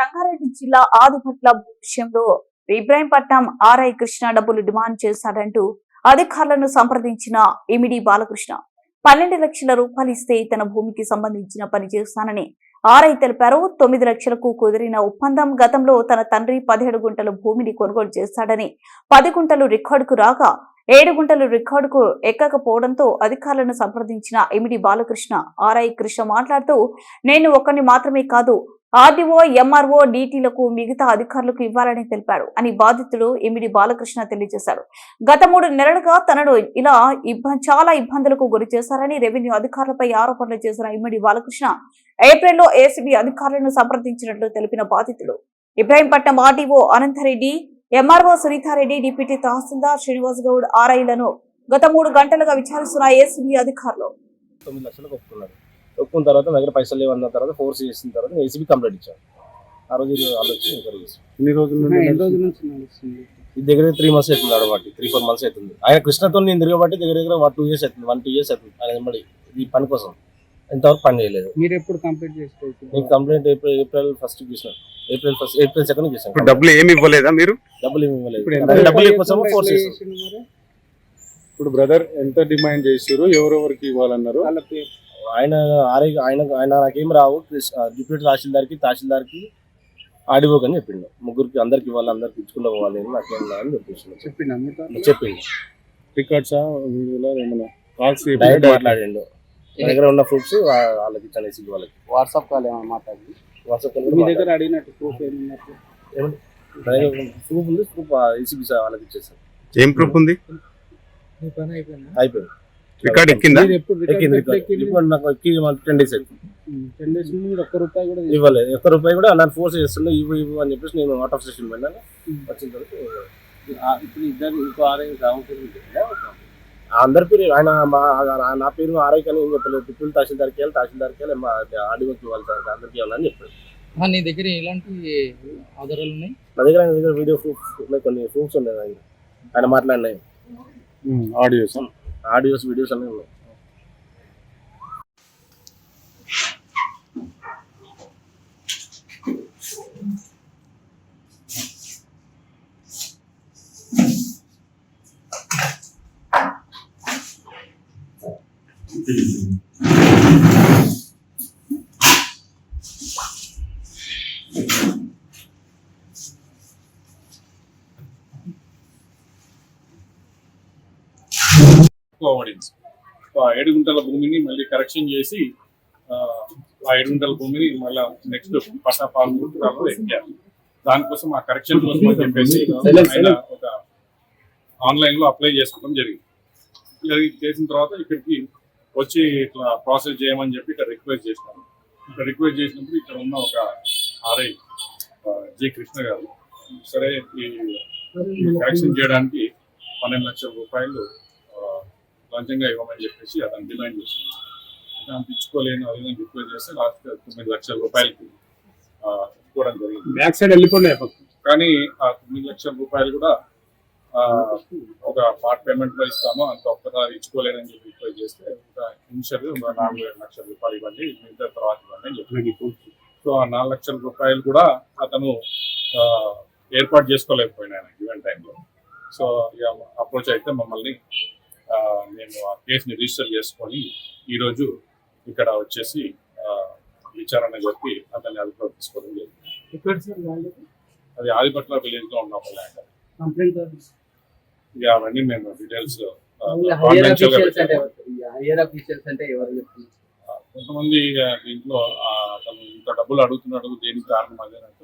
రంగారెడ్డి జిల్లా ఆదిపట్ల విషయంలో ఇబ్రాహీంపట్నం ఆర్ఐ కృష్ణ డబ్బులు డిమాండ్ చేశాడంటూ అధికారులను సంప్రదించిన ఇమిడి బాలకృష్ణ. పన్నెండు లక్షల రూపాయలు ఇస్తే తన భూమికి సంబంధించిన పని చేస్తానని ఆర్ఐ తెలిపారు. తొమ్మిది లక్షలకు కుదిరిన ఒప్పందం గతంలో తన తండ్రి పదిహేడు గుంటల భూమిని కొనుగోలు చేశాడని పది గుంటలు రికార్డుకు రాగా ఏడు గుంటలు రికార్డుకు ఎక్కకపోవడంతో అధికారులను సంప్రదించిన ఎమిడి బాలకృష్ణ ఆర్ఐ కృష్ణ మాట్లాడుతూ నేను ఒక్కరిని మాత్రమే కాదు ఆర్డీఓ ఎంఆర్ఓ డీటీలకు మిగతా అధికారులకు ఇవ్వాలని తెలిపాడు అని బాధితుడు ఎమిడి బాలకృష్ణ తెలియజేశాడు గత మూడు నెలలుగా తనను ఇలా చాలా ఇబ్బందులకు గురి చేశారని రెవెన్యూ అధికారులపై ఆరోపణలు చేసిన ఎమ్మిడి బాలకృష్ణ ఏప్రిల్లో ఏసీబీ అధికారులను సంప్రదించినట్లు తెలిపిన బాధితుడు. Ibrahimpatnam RDO Anantha Reddy MRO Sunitha Reddy deputy tahsildar Srinivas Goud ఆర్ఐలను గత మూడు గంటలుగా విచారిస్తున్న ఏసీబీ అధికారులు. తొమ్మిది లక్షలకు ఒప్పుకున్నారు. ఒప్పుకున్న తర్వాత నా దగ్గర పైసలు లేవన్న తర్వాత ఫోర్స్ చేసిన తర్వాత నేను ఏసీబీ కంప్లైంట్ ఇచ్చాను. ఆ రోజు వాళ్ళు వచ్చి ఎంక్వైరీ చేశారు ఎన్ని రోజుల ఇది దగ్గర త్రీ మంత్స్ అవుతుంది ఆడబట్టి త్రీ ఫోర్ మంత్స్ అవుతుంది. ఆయన కృష్ణతో నేను తిరగబట్టి దగ్గర దగ్గర వన్ టూ ఇయర్స్ అవుతుంది. వన్ టూ ఇయర్స్ అవుతుంది. ఆయన వెంబడి ఈ పని కోసం. ఇంతవరకు పని చేయలేదు. మీరు ఎప్పుడు కంప్లీట్ చేసుకోవచ్చు? నేను కంప్లైంట్ ఏప్రిల్ ఏప్రిల్ ఫస్ట్ చేసిన. ఏప్రిల్ ఫస్ట్ ఏప్రిల్ సెకండ్ ఇప్పుడు చేశాను. డబ్బులు ఏమి ఇవ్వలేదా మీరు? డబ్బులు ఏమి ఇవ్వలేదు. డబ్బులు కోసం ఫోర్స్? ఇప్పుడు బ్రదర్ ఎంత డిమాండ్ చేసారు ఎవరెవరికి ఇవ్వాలన్నారు? ఆయన ఆర్ఐ ఆయన ఆయన నాకేం రావు. డిప్యూటీ తహసీల్దార్కి తహసీల్దార్కి ఆడిపోక అని చెప్పిండు. ముగ్గురికి అందరికి ఇవ్వాలి అందరికి ఇచ్చుకుంటూ పోవాలి అని నాకేం రాదని చెప్పేసి చెప్పిండు చెప్పిండు. రికార్డ్సా వీడియోలో ఏమైనా కాల్స్ డైరెక్ట్ మాట్లాడిండు. దగ్గర ఉన్న ప్రూఫ్స్ వాళ్ళకి ఇచ్చాను వాళ్ళకి. వాట్సాప్ కాల్ ఏమైనా మాట్లాడి వాట్సాప్ మీ దగ్గర అడిగినట్టు ప్రూఫ్ ఏమన్నట్టు? ప్రూఫ్ ఉంది ప్రూఫ్ ఏసీబీ వాళ్ళకి ఇచ్చేసాను ఏం ప్రూఫ్ ఉంది? అయిపోయింది. రికార్డ్ ఎక్కిందా? టెన్ డేస్ టెన్ ఒక్క రూపాయి కూడా ఇవ్వలేదు. ఒక్క రూపాయి కూడా నన్ను ఫోర్స్ చేస్తుండే ఇవ్వు ఇవ్వు అని చెప్పేసి నేను అవుట్ ఆఫ్ స్టేషన్ పోయినా వచ్చిన తర్వాత ఇప్పుడు ఇద్దరు ఇంకో ఆర్ఐ అందరి పేరు ఆయన మా నా పేరు ఆర్ఐ కానీ ఏం చెప్పలేదు. తిప్పులు తహసీల్దార్కి వెళ్ళి తహసీల్దార్కి వెళ్ళి మా ఆడియోకి ఇవ్వాలి సార్ అందరికి ఇవ్వాలని చెప్పాడు. నీ దగ్గర ఎలాంటి ఆధారాలు ఉన్నాయి? నా దగ్గర ఆయన దగ్గర వీడియో ప్రూఫ్స్ ఉన్నాయి కొన్ని ప్రూఫ్స్ ఉన్నాయి ఆయన ఆయన మాట్లాడినాయి. ఆడియోస్ ఆడియోస్ వీడియోస్ అన్నీ ఉన్నాయి కోవడింగ్స్ ఆ ఏడు గుంటల భూమిని మళ్ళీ కరెక్షన్ చేసి ఆ, ఏడు గుంటల భూమిని మళ్ళీ నెక్స్ట్ పట్టా పాల్గొంటున్నారు ఎక్కారు. దానికోసం ఆ కరెక్షన్ కోసం అని చెప్పేసి ఆయన ఒక ఆన్లైన్లో అప్లై చేసుకోవడం జరిగింది. జరిగి చేసిన తర్వాత ఇక్కడికి వచ్చి ఇట్లా ప్రాసెస్ చేయమని చెప్పి ఇక్కడ రిక్వెస్ట్ చేసినారు ఇక్కడ రిక్వెస్ట్ చేసినప్పుడు ఇక్కడ ఉన్న ఒక ఆర్ఐ జి కృష్ణ గారు సరే ఈ కరెక్షన్ చేయడానికి పన్నెండు లక్షల రూపాయలు లంచంగా ఇవ్వమని చెప్పేసి అతను డిమాండ్ చేసింది అయితే అంత ఇచ్చుకోలేను అది నేను రిక్వెస్ట్ చేస్తే లాస్ట్ తొమ్మిది లక్షల రూపాయలకి ఆ, ఇచ్చుకోవడం జరిగింది. బ్యాక్ సైడ్ వెళ్ళిపోయినాయి కానీ ఆ తొమ్మిది లక్షల రూపాయలు కూడా ఆ, ఒక పార్ట్ పేమెంట్లో ఇస్తాము అంత ఒక్కసారి ఇచ్చుకోలేనని చెప్పి రిక్వెస్ట్ చేస్తే ఇంకా ఇనిషియల్ నాలుగు ఏడు లక్షల రూపాయలు ఇవ్వండి మిగతా తర్వాత ఇవ్వండి అని చెప్పి. సో ఆ నాలుగు లక్షల రూపాయలు కూడా అతను ఆ, ఏర్పాటు చేసుకోలేకపోయినాను ఈవెంట్ టైంలో. సో ఇక అప్రోచ్ అయితే మమ్మల్ని ఆ, మేము ఆ కేసుని రిజిస్టర్ చేసుకొని ఈరోజు ఇక్కడ వచ్చేసి విచారణ చెప్పి అతన్ని అదుపులో తీసుకోవడం జరిగింది. అది ఆదిపట్ల విలేజ్లో ఉన్న ఒక ల్యాండ్ కంప్లైంట్ ఇక అవన్నీ మేము డీటెయిల్స్ కొంతమంది దీంట్లో అతను ఇంత డబ్బులు అడుగుతున్నాడు దేనికి కారణం అదేనంటే